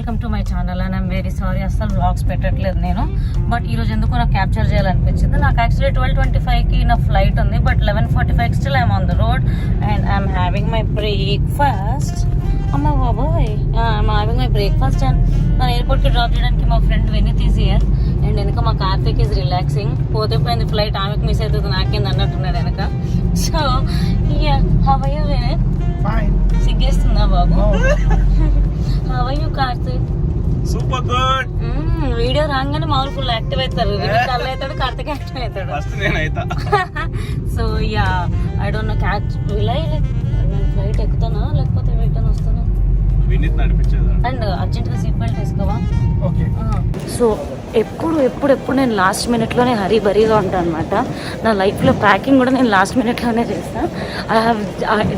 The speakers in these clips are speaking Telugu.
Welcome to my channel and I'm very sorry అస్సలు వ్లాగ్స్ పెట్టట్లేదు నేను. బట్ ఈ రోజు ఎందుకు నాకు క్యాప్చర్ చేయాలనిపించింది? నాకు యాక్చువల్లీ ట్వెల్వ్ ట్వంటీ ఫైవ్కి నా ఫ్లైట్ ఉంది but eleven forty five still I'm on the road and I'm having my breakfast అమ్మ బాబోయ్. I'm having my breakfast and నా ఎయిర్పోర్ట్కి డ్రాప్ చేయడానికి మా friend Vineeth is here and వెనక మా కార్తిక్ ఈజ్ రిలాక్సింగ్ పోతే పోయింది ఫ్లైట్ ఆమెకు మిస్ అవుతుంది నాకేంది అన్నట్టున్నాడు వెనక. So yeah how are ya Vineeth Fine. సిగ్గేస్తుందా బాబు? Oh, how are you Karthik super good. Video రాగానే మామూలు ఫుల్ యాక్టివ్ అవుతారు. కళ్ళు అవుతాడు కార్తిక్ యాక్టివ్ అవుతాడు. First నేనైతా. So yeah I don't know catch ఇలా నేను ఫ్లైట్ ఎక్కుతానా? లేకపోతే రిటర్న్ వస్తానా? వినీత్ నడిపించేదా అండ్ అర్జెంట్గా సీట్ బెల్ట్ వేసుకోవా? ఓకే సో ఎప్పుడు ఎప్పుడు ఎప్పుడు నేను లాస్ట్ మినిట్లోనే హరీ బరీగా ఉంటాను అనమాట నా లైఫ్లో ప్యాకింగ్ కూడా నేను లాస్ట్ మినిట్లోనే చేస్తాను I have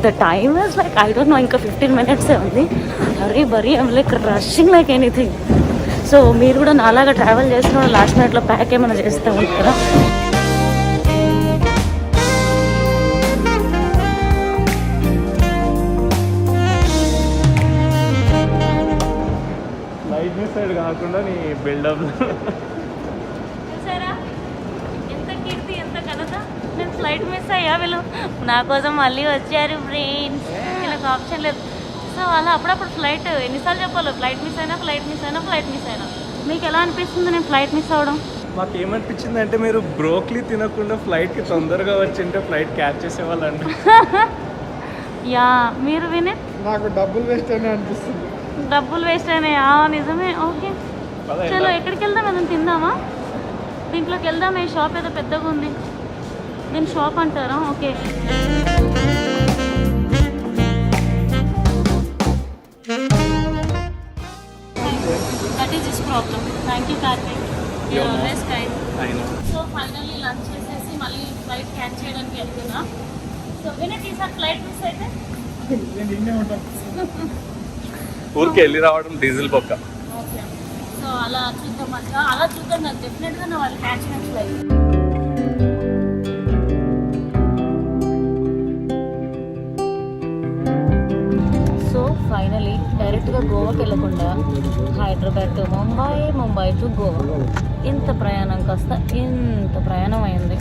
the time is like I don't know ఇంకా ఫిఫ్టీన్ మినిట్సే ఉంది. Hurry burry I'm like rushing like anything so మీరు కూడా నాలాగా ట్రావెల్ చేసిన లాస్ట్ మినిట్లో ప్యాక్ ఏమైనా చేస్తూ ఉంటారా? సైడ్ కాకుండా నీ బిల్డప్ చూసారా? ఎంత కీర్తి ఎంత ఘనత. నేను ఫ్లైట్ మిస్ అయ్యా వీళ్ళు. నా కోసం మళ్ళీ వచ్చారు ఫ్రెండ్స్ వీళ్ళకి ఆప్షన్ లేదు. సో అలా అప్పుడప్పుడు ఫ్లైట్ ఎన్నిసార్లు చెప్పాలి? ఫ్లైట్ మిస్ అయినా ఫ్లైట్ మిస్ అయినా ఫ్లైట్ మిస్ అయినా. మీకు ఎలా అనిపిస్తుంది నేను ఫ్లైట్ మిస్ అవ్వడం మాకు ఏమనిపించింది అంటే మీరు బ్రోక్లీ తినకుండా ఫ్లైట్కి తొందరగా వచ్చింటే ఫ్లైట్ క్యాచ్ చేసేవాళ్ళండి. యా మీరు వినే? నాకు డబ్బులు వేస్ట్ అని అనిపిస్తుంది. డబ్బులు వేస్ట్ అయినాయా. నిజమే. ఓకే. చలో ఎక్కడికి వెళ్దాం ఏదైనా తిందామా? దీంట్లోకి వెళ్దాం. ఈ షాప్ ఏదో పెద్దగా ఉంది దీని షాప్ అంటారా? ఓకే. చేయడానికి వెళ్తున్నా. సో వినట్ ఈసారి ఫ్లైట్ మిస్ అయితే. ఊరికి వెళ్ళి రావడం డీజిల్ పక్క ఓకే. సో అలా చూద్దాం అట్లా అలా చూద్దాం నాకు డెఫినెట్గా నా వాళ్ళు క్యాచ్ ఫైనలీ డైరెక్ట్గా గోవాకి వెళ్ళకుండా హైదరాబాద్ టు ముంబై ముంబై టు గోవా. ఇంత ప్రయాణం కాస్త ఇంత ప్రయాణం అయింది.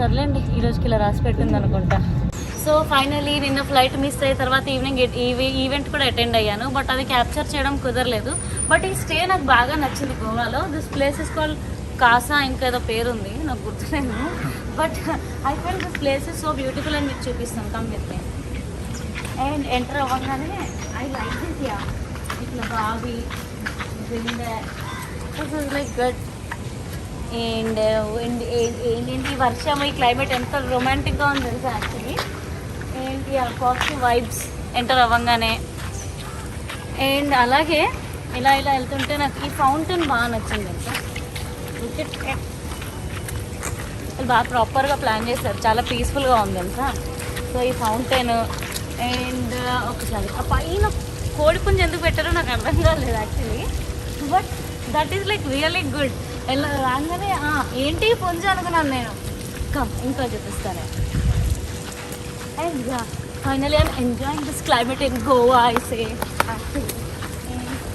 సర్లేండి ఈ రోజుకి ఇలా రాసి పెట్టింది అనుకుంటా. సో ఫైనలీ నిన్న ఫ్లైట్ మిస్ అయిన తర్వాత ఈవినింగ్ ఈవెంట్ కూడా అటెండ్ అయ్యాను బట్ అది క్యాప్చర్ చేయడం కుదరలేదు. బట్ ఈ స్టే నాకు బాగా నచ్చింది గోవాలో. This place is call Casa ఇంకా ఏదో పేరుంది నాకు గుర్తులేను but I feel this place is so beautiful అని మీకు చూపిస్తాను. Come with me and enter అవ్వగానే ఐ లైక్ దిస్ యా ఇట్లా బావి this is like good and వర్షం ఈ క్లైమేట్ ఎంత రొమాంటిక్గా ఉంది తెలుసా యాక్చువల్లీ ఏంటి ఆ కాఫీ వైబ్స్ ఎంటర్ అవ్వగానే. అండ్ అలాగే ఇలా ఇలా వెళ్తుంటే నాకు ఈ ఫౌంటైన్ బాగా నచ్చింది తెలుసా? Look బాగా ప్రాపర్గా ప్లాన్ చేశారు. చాలా పీస్ఫుల్గా ఉంది తెలుసా? సో ఈ ఫౌంటైన్ అండ్ uh, ఒకసారి. ఆ పైన కోడిపుంజ ఎందుకు పెట్టారో నాకు అర్థం కాలేదు actually but that is like really good ఎలా రాగానే ఏంటి పుంజ అనుకున్నాను నేను. కమ్ ఇంకా చూపిస్తాను and finally I'm enjoying this climate in Goa I say say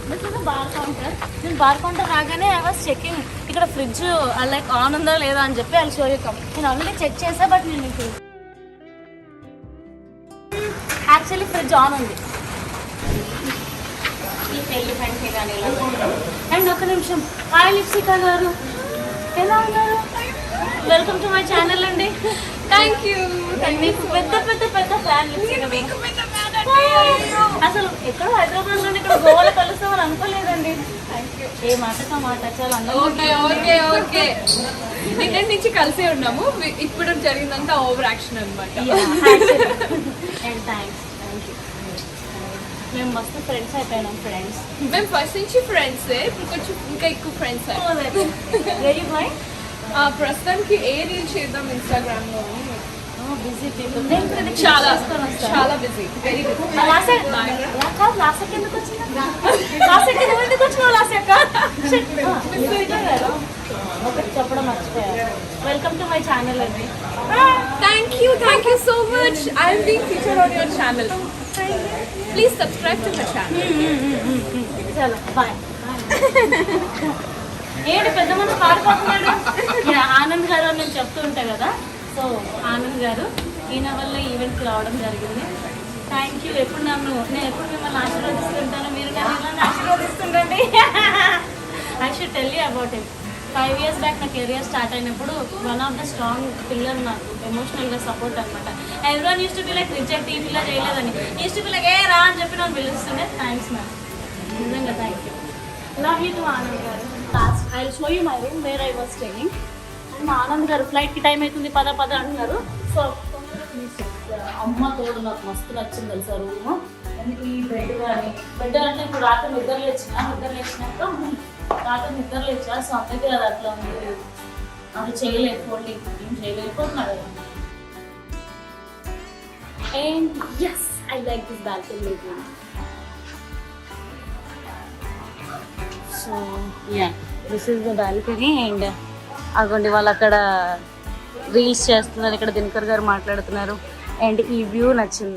this is bar counter నేను బార్ కౌంటర్ రాగానే ఐ వాస్ చెకింగ్ ఇక్కడ ఫ్రిడ్జ్ లైక్ ఆన్ ఉందా లేదా అని చెప్పి అది షో కమ్ నేను ఆల్రెడీ చెక్ చేసా బట్ నేను మీకు యాక్చువల్లీ ఫ్రిడ్జ్ ఆన్ ఉంది. అండ్ ఒక నిమిషం. హాయ్ లిప్సికా గారు. ఎలా ఉన్నారు? వెల్కమ్ టు మై ఛానల్ అండి. థ్యాంక్ యూ మీకు పెద్ద పెద్ద పెద్ద ఫ్యాన్ లిప్సికా మీకు అసలు ఎక్కడో హైదరాబాద్లోనే ఇక్కడ గోవాలో కలుస్తామని అనుకోలేదండి. ఏ మాటకా మాట చాలా ఓకే ఓకే ఓకే నిన్నటి నుంచి కలిసే ఉన్నాము. ఇప్పుడు జరిగిందంతా ఓవర్ యాక్షన్ అనమాట థ్యాంక్స్ మేము మస్తు ఫ్రెండ్స్ అయిపోయినాం ఫ్రెండ్స్ మేము ఫస్ట్ నుంచి ఫ్రెండ్స్ ఇప్పుడు కొంచెం ఇంకా ఎక్కువ ఫ్రెండ్స్ వెరీ బాయ్ ప్రస్తుతానికి ఏ రీల్ చేద్దాం ఇన్స్టాగ్రామ్లో బిజీ పీపుల్. నేను కూడా ఇది చాలా. చాలా busy. Very busy last last ఎందుకు వచ్చిందా? లాస్ట్ ఎందుకు వచ్చినావు లాస్ట్ ఒకటి చెప్పడం మర్చిపోయారు వెల్కమ్ టు మై ఛానల్ అండి. Thank you thank you so much I been feature on your channel. Please subscribe to my channel చలో బాయ్ ఏంటి పెద్ద మనసు పారిపోతున్నాడు? ఆనంద్ గారు అని నేను చెప్తూ ఉంటా కదా. సో ఆనంద్ గారు ఈయన వల్ల ఈవెంట్కి రావడం జరిగింది. థ్యాంక్ యూ ఎప్పుడు నన్ను నేను ఎప్పుడు మిమ్మల్ని ఆశీర్వదిస్తుంటాను? మీరు నన్ను ఇలానే ఆశీర్వదిస్తుండండి. I should tell you about it five years back నా కెరియర్ స్టార్ట్ అయినప్పుడు one of the strong pillar నాకు ఎమోషనల్గా సపోర్ట్ అనమాట ఎవరో used to be like reject ఈ పిల్ల చేయలేదని. యూస్ టు బి లైక్ ఏ రా అని చెప్పి నన్ను పిలుస్తుండే. థ్యాంక్స్ మ్యామ్ నిజంగా thank you love you too Anand garu. Last I show you my room where I was staying and మా ఆనంద్ గారు ఫ్లైట్కి టైం అవుతుంది పద పద అంటున్నారు. సో అమ్మ తోడు నాకు మస్తు నచ్చింది తెలుసా రూమ్ ఎందుకు ఈ బెడ్ కానీ బెడ్ అంటే ఇప్పుడు రాత్రి నిద్ర లేచిన నిద్ర లేచినాక రాత్రి నిద్ర లేచా? సో అందుకే అది అట్లా ఉంది. అది చేయలేదు ఫోల్డింగ్ ఏం చేయలేకపోతున్నాడు and as I like this balcony so yeah this is the balcony and అగోండి వాళ్ళు అక్కడ రీల్స్ చేస్తున్నారు. ఇక్కడ దినకర్ గారు మాట్లాడుతున్నారు. అండ్ ఈ వ్యూ నచ్చింది